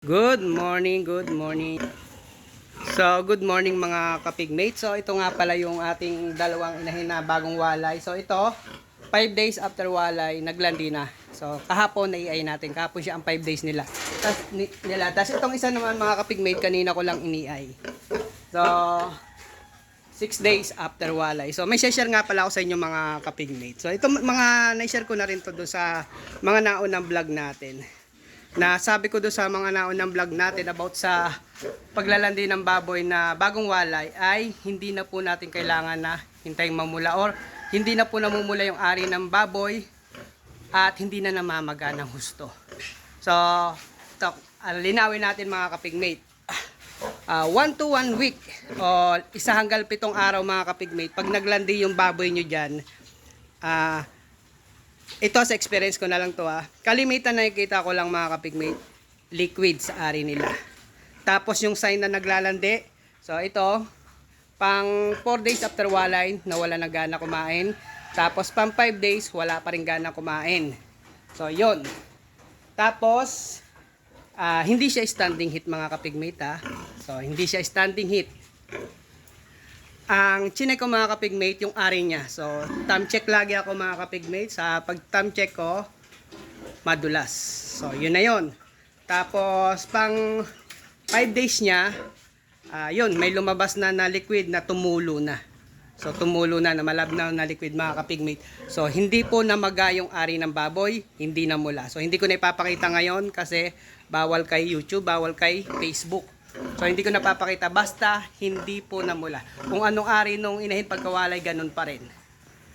Good morning, good morning. So, good morning mga kapigmates. So, ito nga pala yung ating dalawang inahin na bagong walay. So, ito, 5 days after walay, naglandi na. So, kahapon naiay natin. Kahapon siya ang 5 days nila. Tas, ni, nila. Tapos itong isa naman mga kapigmate, kanina ko lang iniay. So, 6 days after walay. So, may share nga pala ako sa inyo mga kapigmate. So, ito mga na-share ko na rin to do sa mga naunang vlog natin na sabi ko doon sa mga naunang vlog natin about sa paglalandi ng baboy na bagong walay ay hindi na po natin kailangan na hintayin mamula or hindi na po namumula yung ari ng baboy at hindi na namamaga ng husto. So, to, uh, linawin natin mga kapigmate. Uh, one to one week o isa hanggang pitong araw mga kapigmate pag naglandi yung baboy nyo dyan ah ito sa experience ko na lang to ah. Kalimitan na nakikita ko lang mga kapigmate, liquid sa ari nila. Tapos yung sign na naglalandi, so ito, pang 4 days after walay, nawala na gana kumain. Tapos pang 5 days, wala pa rin gana kumain. So yon. Tapos, ah, hindi siya standing hit mga kapigmate ah. So hindi siya standing hit ang chinek ko mga kapigmate yung ari niya. So, thumb check lagi ako mga kapigmate. Sa pag thumb check ko, madulas. So, yun na yun. Tapos, pang 5 days niya, ah, yun, may lumabas na na liquid na tumulo na. So, tumulo na, na malabnaw na liquid mga kapigmate. So, hindi po namaga yung ari ng baboy, hindi na mula. So, hindi ko na ipapakita ngayon kasi bawal kay YouTube, bawal kay Facebook. So hindi ko napapakita basta hindi po namula. Kung anong ari nung inahin pagkawalay ganun pa rin.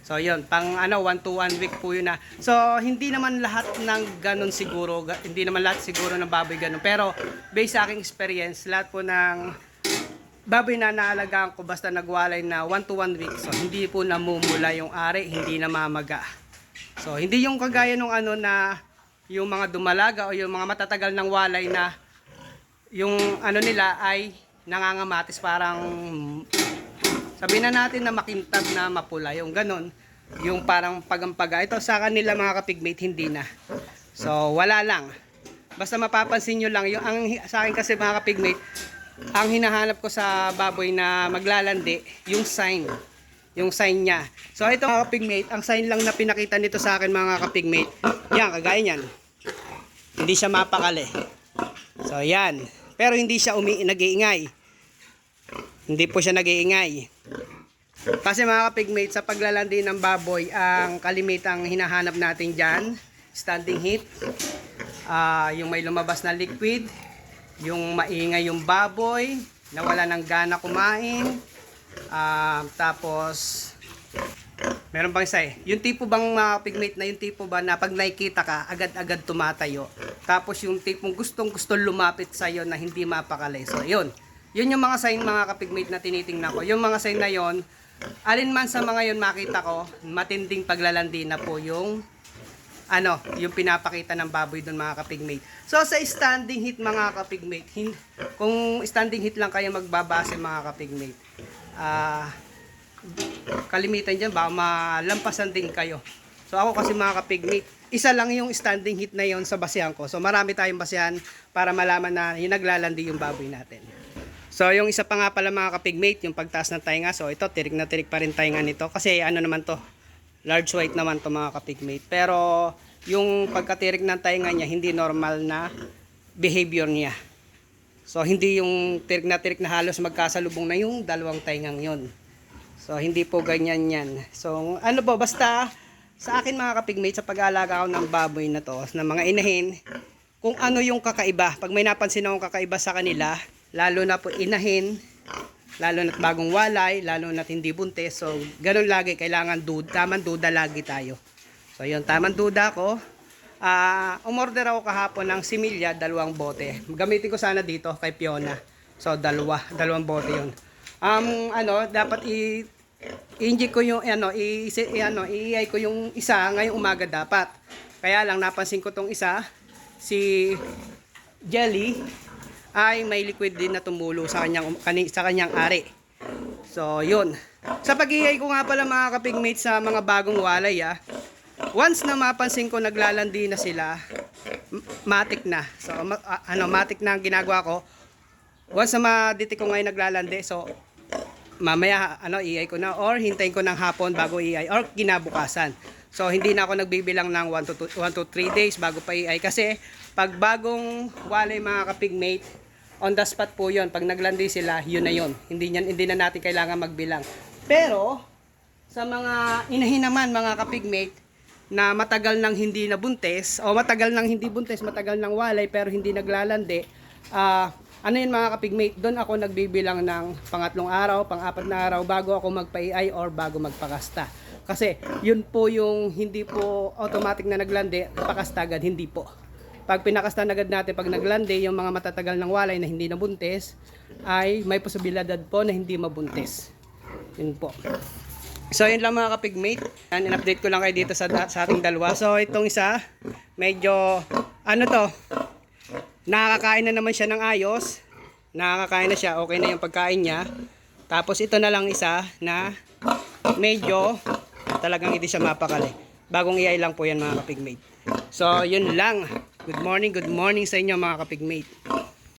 So yun, pang ano 1 to 1 week po yun na. So hindi naman lahat ng ganun siguro, hindi naman lahat siguro ng baboy ganun. Pero based sa aking experience, lahat po ng baboy na naalagaan ko basta nagwalay na 1 to 1 week. So hindi po namumula yung ari, hindi na mamaga. So hindi yung kagaya nung ano na yung mga dumalaga o yung mga matatagal ng walay na yung ano nila ay nangangamatis parang sabihin na natin na makintab na mapula yung ganon yung parang pagampaga. Ito sa kanila mga kapigmate hindi na. So wala lang. Basta mapapansin nyo lang yung ang sa akin kasi mga kapigmate ang hinahanap ko sa baboy na maglalandi yung sign. Yung sign niya. So ito mga kapigmate ang sign lang na pinakita nito sa akin mga kapigmate yan kagaya niyan. Hindi siya mapakali. So, yan. Pero hindi siya umi nag-iingay. Hindi po siya nag-iingay. Kasi mga kapigmate, sa paglalandi ng baboy, ang kalimitang hinahanap natin dyan, standing heat, ah, yung may lumabas na liquid, yung maingay yung baboy, nawala ng gana kumain, ah, tapos Meron pang isa eh. Yung tipo bang mga pigmate na yung tipo ba na pag nakikita ka, agad-agad tumatayo. Tapos yung tipong gustong gusto lumapit sa iyo na hindi mapakali. So, yun. Yun yung mga sign mga kapigmate na tinitingnan ko. Yung mga sign na yon, alin man sa mga yon makita ko, matinding paglalandi na po yung ano, yung pinapakita ng baboy doon mga kapigmate. So sa standing hit mga kapigmate, hin- kung standing hit lang kayo magbabase mga kapigmate, ah kalimitan dyan, baka malampasan din kayo. So ako kasi mga kapigmate, isa lang yung standing hit na yon sa basehan ko. So marami tayong basehan para malaman na yung naglalandi yung baboy natin. So yung isa pa nga pala mga kapigmate, yung pagtaas ng tainga. So ito, tirik na tirik pa rin tainga nito. Kasi ano naman to, large weight naman to mga kapigmate. Pero yung pagkatirik ng tainga niya, hindi normal na behavior niya. So hindi yung tirik na tirik na halos magkasalubong na yung dalawang taingang yon. So, hindi po ganyan yan. So, ano po, basta sa akin mga kapigmate, sa pag-aalaga ko ng baboy na to, ng mga inahin, kung ano yung kakaiba. Pag may napansin akong kakaiba sa kanila, lalo na po inahin, lalo na bagong walay, lalo na hindi buntis. So, ganun lagi, kailangan duda, tamang duda lagi tayo. So, yun, tamang duda ko. Ah, umorder ako kahapon ng similya, dalawang bote. Gamitin ko sana dito kay Fiona. So, dalawa, dalawang bote yun. Um, ano, dapat i i-inject ko yung ano, i, i ano, i ko yung isa ngayong umaga dapat. Kaya lang napansin ko tong isa, si Jelly ay may liquid din na tumulo sa kanyang kani, sa kanyang ari. So, yun. Sa pag ko nga pala mga kapigmates sa mga bagong walay ah, once na mapansin ko naglalandi na sila, m- matic na. So, ma- a- ano, matic na ang ginagawa ko. Once na ma-detect ko ngayon naglalandi, so, mamaya, ano, iay ko na, or hintayin ko ng hapon bago iay, or kinabukasan. So, hindi na ako nagbibilang ng 1 to 2, 1 to 3 days bago pa iay. Kasi, pag bagong walay mga kapigmate, on the spot po yon Pag naglandi sila, yun na yun. Hindi, yan, hindi na natin kailangan magbilang. Pero, sa mga inahin naman mga kapigmate, na matagal nang hindi nabuntis, o matagal nang hindi buntis, matagal nang walay, pero hindi naglalandi, ah, ano yun mga kapigmate, doon ako nagbibilang ng pangatlong araw, pang-apat na araw, bago ako magpa-AI or bago magpakasta. Kasi, yun po yung hindi po automatic na naglandi, pakasta agad, hindi po. Pag pinakasta na agad natin, pag naglandi, yung mga matatagal ng walay na hindi nabuntis, ay may posibilidad po na hindi mabuntis. Yun po. So, yun lang mga kapigmate. Yan, in-update ko lang kayo dito sa, sa ating dalawa. So, itong isa, medyo, ano to, nakakakain na naman siya ng ayos. Nakakakain na siya, okay na yung pagkain niya. Tapos, ito na lang isa na medyo talagang hindi siya mapakali. Bagong iyay lang po yan mga kapigmate. So, yun lang. Good morning, good morning sa inyo mga kapigmate.